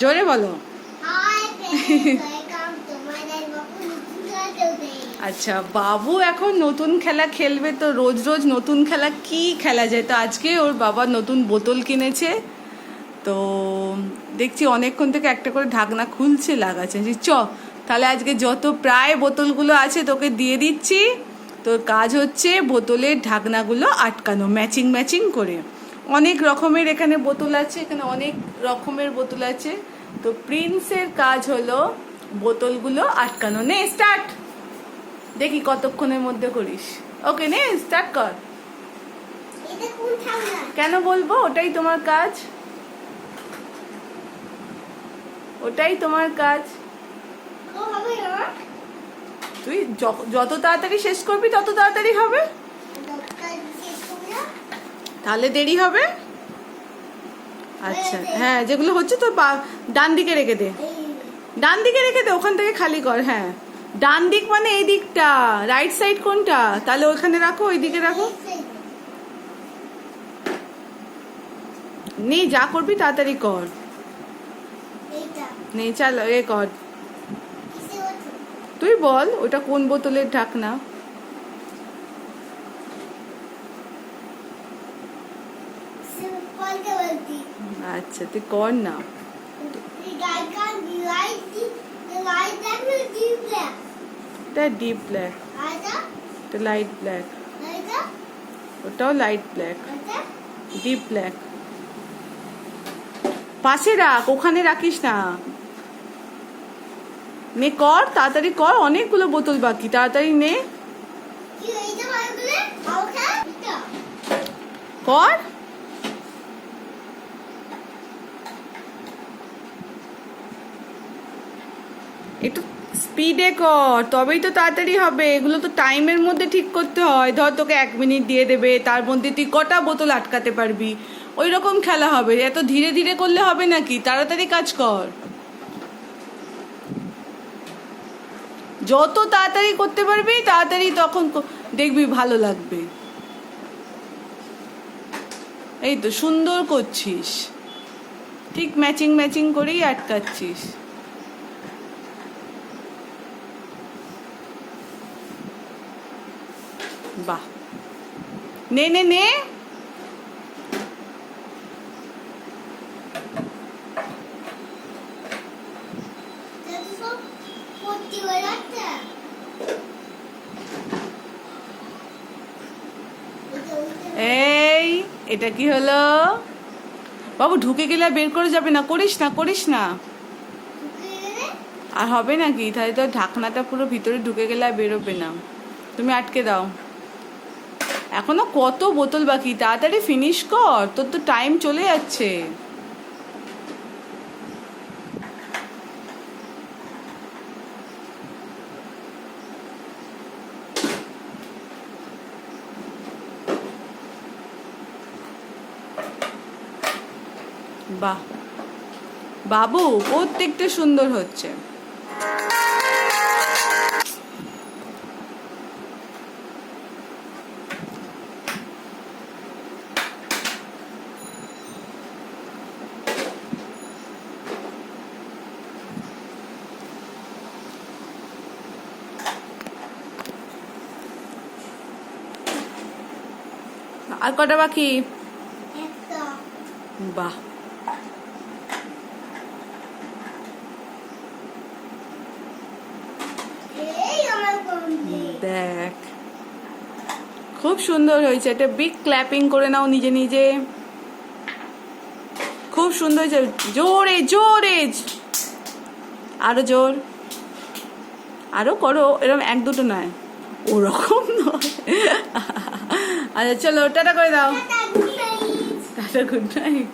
জোরে বলো. আচ্ছা বাবু এখন নতুন খেলা খেলবে তো রোজ রোজ নতুন খেলা কি খেলা যায়? তো আজকে ওর বাবা নতুন বোতল কিনেছে। তো দেখছি অনেকক্ষণ থেকে একটা করে ঢাকনা খুলছে, লাগাচ্ছে। চ, তাহলে আজকে যত প্রায় বোতলগুলো আছে তোকে দিয়ে দিচ্ছি। তোর কাজ হচ্ছে বোতলের ঢাকনাগুলো আটকানো, ম্যাচিং ম্যাচিং করে। অনেক রকমের এখানে বোতল আছে এখানে অনেক রকমের বোতল আছে। তো প্রিন্সের কাজ হলো বোতলগুলো আটকানো। নে স্টার্ট দেখি কতক্ষণের মধ্যে করিস। ওকে নে স্টার্ট কর। কোন বলব? ওটাই তোমার কাজ। ওটাই তোমার কাজ। তুই যত তাড়াতাড়ি শেষ করবি তত তাড়াতাড়ি হবে। তাহলে দেরি হবে? আচ্ছা হ্যাঁ যেগুলো হচ্ছে তো বা- ডান দিকে রেখে দে। ডান দিকে রেখে দে, ওখান থেকে খালি কর হ্যাঁ। ডান দিক মানে এই দিকটা রাইট সাইড কোনটা? তাহলে ওখানে রাখো, ওই দিকে রাখো। নেই যা করবি তাড়াতাড়ি কর। নেই চাল, এ কর। তুই বল, ওটা কোন বোতলের ঢাকনা? আচ্ছা তুই কর না. এটা ডিপ ব্ল্যাক এটা লাইট ব্ল্যাক ওটাও লাইট ব্ল্যাক ডিপ ব্ল্যাক পাশে রাখ ওখানে রাখিস না। নে কর তাড়াতাড়ি কর অনেকগুলো বোতল বাকি তাড়াতাড়ি নে। করে ওকে এটা কর একটু স্পিডে কর, তবেই তো তাড়াতাড়ি হবে। এগুলো তো টাইমের মধ্যে ঠিক করতে হয়। ধর তোকে এক মিনিট দিয়ে দেবে, তার মধ্যে তুই কটা বোতল আটকাতে পারবি। ওই রকম খেলা হবে। এত ধীরে ধীরে করলে হবে নাকি? তাড়াতাড়ি কাজ কর। যত তাড়াতাড়ি করতে পারবি, তাড়াতাড়ি তখন দেখবি ভালো লাগবে। এই তো সুন্দর করছিস। ঠিক ম্যাচিং ম্যাচিং করেই আটকাচ্ছিস। বাহ। নে নে নে। এই, এটা কি হলো? বাবু, ঢুকে গেলে বের করে যাবে না। করিস না করিস না। আর হবে নাকি তাহলে তো ঢাকনাটা পুরো ভিতরে ঢুকে গেলে বেরোবে না। তুমি আটকে দাও। এখনও কত বোতল বাকি? তাড়াতাড়ি ফিনিশ কর, তোর তো টাইম চলে যাচ্ছে। বাহ। বাবু, প্রত্যেকটা সুন্দর হচ্ছে। আর কটা বাকি? বাহ। দেখ। খুব সুন্দর হয়েছে। একটা বিগ ক্ল্যাপিং করে নাও নিজে নিজে। খুব সুন্দর হয়েছে। জোরে জোরে। আরও জোর। আরও করো। এরকম এক দুটো নয়। ওরকম নয়। আচ্ছা চলো টাটা করে দাও। Tata good night